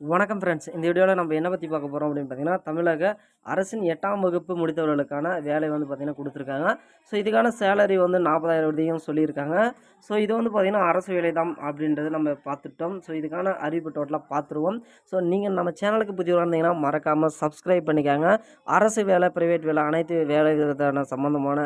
வணக்கம் ஃப்ரெண்ட்ஸ் இந்த வீடியோவில் நம்ம என்ன பற்றி பார்க்க போகிறோம் அப்படின்னு பார்த்தீங்கன்னா தமிழக அரசின் எட்டாம் வகுப்பு முடித்தவர்களுக்கான வேலை வந்து பார்த்திங்கன்னா கொடுத்துருக்காங்க. ஸோ இதுக்கான சேலரி வந்து நாற்பதாயிரம் வரையும் சொல்லியிருக்காங்க. ஸோ இது வந்து பார்த்திங்கன்னா அரசு வேலை தான் அப்படின்றது நம்ம பார்த்துட்டோம். ஸோ இதுக்கான அறிவிப்பு டோட்டலாக பார்த்துருவோம். ஸோ நீங்கள் நம்ம சேனலுக்கு புதியவராக இருந்தீங்கன்னா மறக்காமல் சப்ஸ்கிரைப் பண்ணிக்காங்க. அரசு வேலை ப்ரைவேட் வேலை அனைத்து வேலை விதத்தான சம்மந்தமான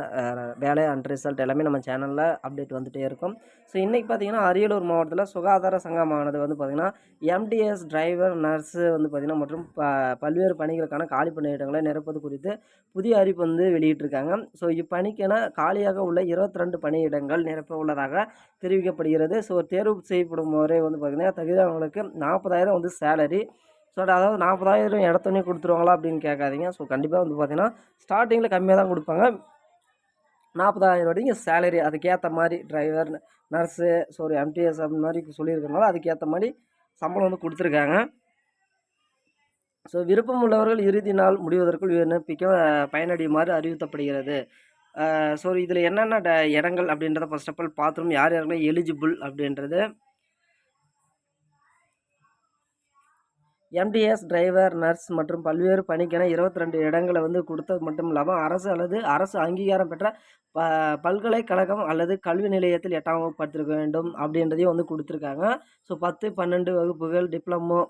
வேலை அண்ட் ரிசல்ட் எல்லாமே நம்ம சேனலில் அப்டேட் வந்துகிட்டே இருக்கும். ஸோ இன்றைக்கி பார்த்திங்கன்னா அரியலூர் மாவட்டத்தில் சுகாதார சங்கமானது வந்து பார்த்திங்கன்னா எம்டிஎஸ் டிரைவர் நர்ஸு வந்து பார்த்திங்கன்னா மற்றும் ப பல்வேறு பணிகளுக்கான காலி பணியிடங்களை நிரப்பது குறித்து புதிய அறிவிப்பு வந்து வெளியிட்டிருக்காங்க. ஸோ இப்பணிக்கென காலியாக உள்ள 22 பணியிடங்கள் நிரப்ப உள்ளதாக தெரிவிக்கப்படுகிறது. ஸோ தேர்வு செய்யப்படும் முறை வந்து பார்த்திங்கன்னா தகுதியானவங்களுக்கு நாற்பதாயிரம் வந்து சேலரி ஸோ அதாவது நாற்பதாயிரம் இடத்தோடனே கொடுத்துருவாங்களா அப்படின்னு கேட்காதீங்க. ஸோ கண்டிப்பாக வந்து பார்த்திங்கன்னா ஸ்டார்டிங்கில் கம்மியாக தான் கொடுப்பாங்க. நாற்பதாயிரம் வரைக்கும் சேலரி அதுக்கேற்ற மாதிரி டிரைவர் நர்ஸு ஸோ ஒரு எம்டிஎஸ் அந்த மாதிரி சொல்லியிருக்கனால அதுக்கேற்ற மாதிரி சம்பளம் வந்து கொடுத்துருக்காங்க. ஸோ விருப்பம் உள்ளவர்கள் இறுதி நாள் முடிவதற்குள் விண்ணப்பிக்க பயனடையுமாறு அறிவுறுத்தப்படுகிறது. ஸோ இதில் என்னென்ன ட இடங்கள் அப்படின்றத ஃபஸ்ட் ஆஃப் ஆல் பாத்ரூம் யார் யாருமே எலிஜிபிள் அப்படின்றது எம்டிஎஸ் டிரைவர் நர்ஸ் மற்றும் பல்வேறு பணிக்கென 22 இடங்களை வந்து கொடுத்தது மட்டும் இல்லாமல் அரசு அல்லது அரசு அங்கீகாரம் பெற்ற ப பல்கலைக்கழகம் அல்லது கல்வி நிலையத்தில் எட்டாம் வகுப்பு படித்திருக்க வேண்டும் அப்படின்றதையும் வந்து கொடுத்துருக்காங்க. ஸோ பத்து பன்னெண்டு வகுப்புகள் diploma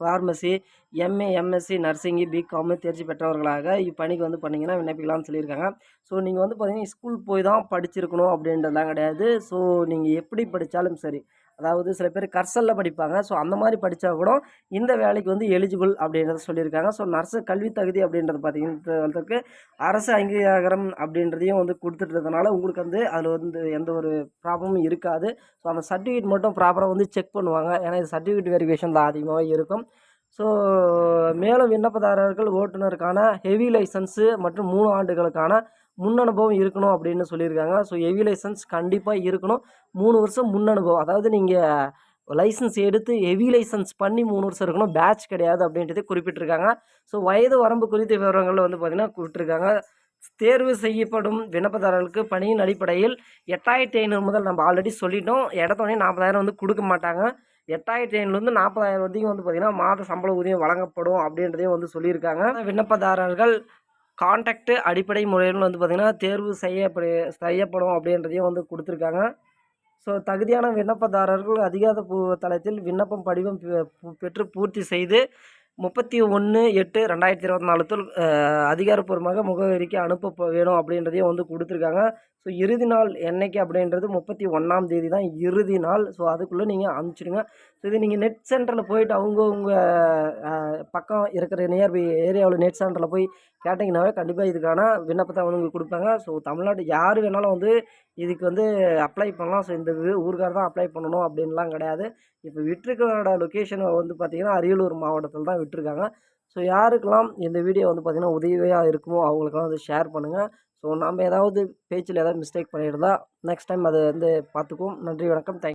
pharmacy MA MSc nursing BCom தேர்ச்சி பெற்றவர்களாக இப்பணிக்கு வந்து பண்ணிங்கன்னா விண்ணப்பிக்கலாம்னு சொல்லியிருக்காங்க. ஸோ நீங்கள் வந்து பார்த்தீங்கன்னா ஸ்கூல் போய் தான் படிச்சிருக்கணும் அப்படின்றதுலாம் கிடையாது. ஸோ நீங்கள் எப்படி படித்தாலும் சரி அதாவது சில பேர் கர்சலில் படிப்பாங்க. ஸோ அந்த மாதிரி படித்தா கூட இந்த வேலைக்கு வந்து எலிஜிபிள் அப்படின்றத சொல்லியிருக்காங்க. ஸோ நர்ஸு கல்வி தகுதி அப்படின்றது பார்த்தீங்கன்னா அரசு அங்கீகாரம் அப்படின்றதையும் வந்து கொடுத்துட்றதுனால உங்களுக்கு வந்து அதில் வந்து எந்த ஒரு ப்ராப்ளமும் இருக்காது. ஸோ அந்த சர்டிஃபிகேட் மட்டும் ப்ராப்பராக வந்து செக் பண்ணுவாங்க. ஏன்னா இது சர்டிஃபிகேட் வெரிஃபிகேஷன் தான் அதிகமாக இருக்கும். ஸோ மேலும் விண்ணப்பதாரர்கள் ஓட்டுநருக்கான ஹெவி லைசன்ஸு மற்றும் மூணு ஆண்டுகளுக்கான முன் அனுபவம் இருக்கணும் அப்படின்னு சொல்லியிருக்காங்க. ஸோ ஹெவி லைசன்ஸ் கண்டிப்பாக இருக்கணும். மூணு வருஷம் முன் அனுபவம். அதாவது நீங்கள் லைசன்ஸ் எடுத்து ஹெவி லைசன்ஸ் பண்ணி மூணு வருஷம் இருக்கணும். பேட்ச் கிடையாது அப்படின்றதே குறிப்பிட்டிருக்காங்க. ஸோ வயது வரம்பு குறித்த விவரங்கள் வந்து பார்த்திங்கன்னா கூப்பிட்டுருக்காங்க தேர்வு செய்யப்படும் விண்ணப்பதாரர்களுக்கு பணியின் அடிப்படையில் எட்டாயிரத்தி ஐநூறு முதல் நம்ம ஆல்ரெடி சொல்லிட்டோம். இடத்தோடனே நாற்பதாயிரம் வந்து கொடுக்க மாட்டாங்க. எட்டாயிரத்தி ஐநூறுலேருந்து நாற்பதாயிரம் வரைக்கும் வந்து பார்த்திங்கன்னா மாத சம்பள ஊதியம் வழங்கப்படும் அப்படின்றதையும் வந்து சொல்லியிருக்காங்க. விண்ணப்பதாரர்கள் கான்டாக்ட் அடிப்படை முறையில் வந்து பார்த்திங்கன்னா தேர்வு செய்யப்படு செய்யப்படும் அப்படின்றதையும் வந்து கொடுத்துருக்காங்க. ஸோ தகுதியான விண்ணப்பதாரர்கள் அதிகாரப்பூர்வ தளத்தில் விண்ணப்பம் படிவம் பெ- பெற்று பூர்த்தி செய்து முப்பத்தி ஒன்று எட்டு ரெண்டாயிரத்தி இருபத்தி நாலுத்தில் அதிகாரப்பூர்வமாக முகவரிக்கு அனுப்ப வேணும் அப்படின்றதையும் வந்து கொடுத்துருக்காங்க. ஸோ இறுதி நாள் என்னைக்கு அப்படின்றது முப்பத்தி ஒன்றாம் தேதி தான் இறுதி நாள். ஸோ அதுக்குள்ளே நீங்கள் அனுப்பிச்சிடுங்க. ஸோ இது நீங்கள் நெட் சென்டரில் போயிட்டு அவங்க உங்கள் பக்கம் இருக்கிற நியர்பை ஏரியாவில் நெட் சென்டரில் போய் கேட்டிங்கனாவே கண்டிப்பாக இதுக்கான விண்ணப்பத்தை வந்து உங்களுக்கு கொடுப்பாங்க. ஸோ தமிழ்நாடு யார் வேணாலும் வந்து இதுக்கு வந்து அப்ளை பண்ணலாம். ஸோ இந்த ஊ- தான் அப்ளை பண்ணணும் அப்படின்லாம் கிடையாது. இப்போ விட்டுருக்கிறோட லொக்கேஷன் வந்து பார்த்திங்கன்னா அரியலூர் மாவட்டத்தில் தான் விட்டுருக்காங்க. ஸோ யாருக்கெல்லாம் இந்த வீடியோ வந்து பார்த்திங்கன்னா உதவியாக இருக்குமோ அவங்களுக்கெல்லாம் வந்து ஷேர் பண்ணுங்கள் ஸோ நம்ம ஏதாவது பேச்சில் ஏதாவது மிஸ்டேக் பண்ணியிருந்தால் நெக்ஸ்ட் டைம் அதை வந்து பார்த்துக்குவோம் நன்றி வணக்கம். தேங்க்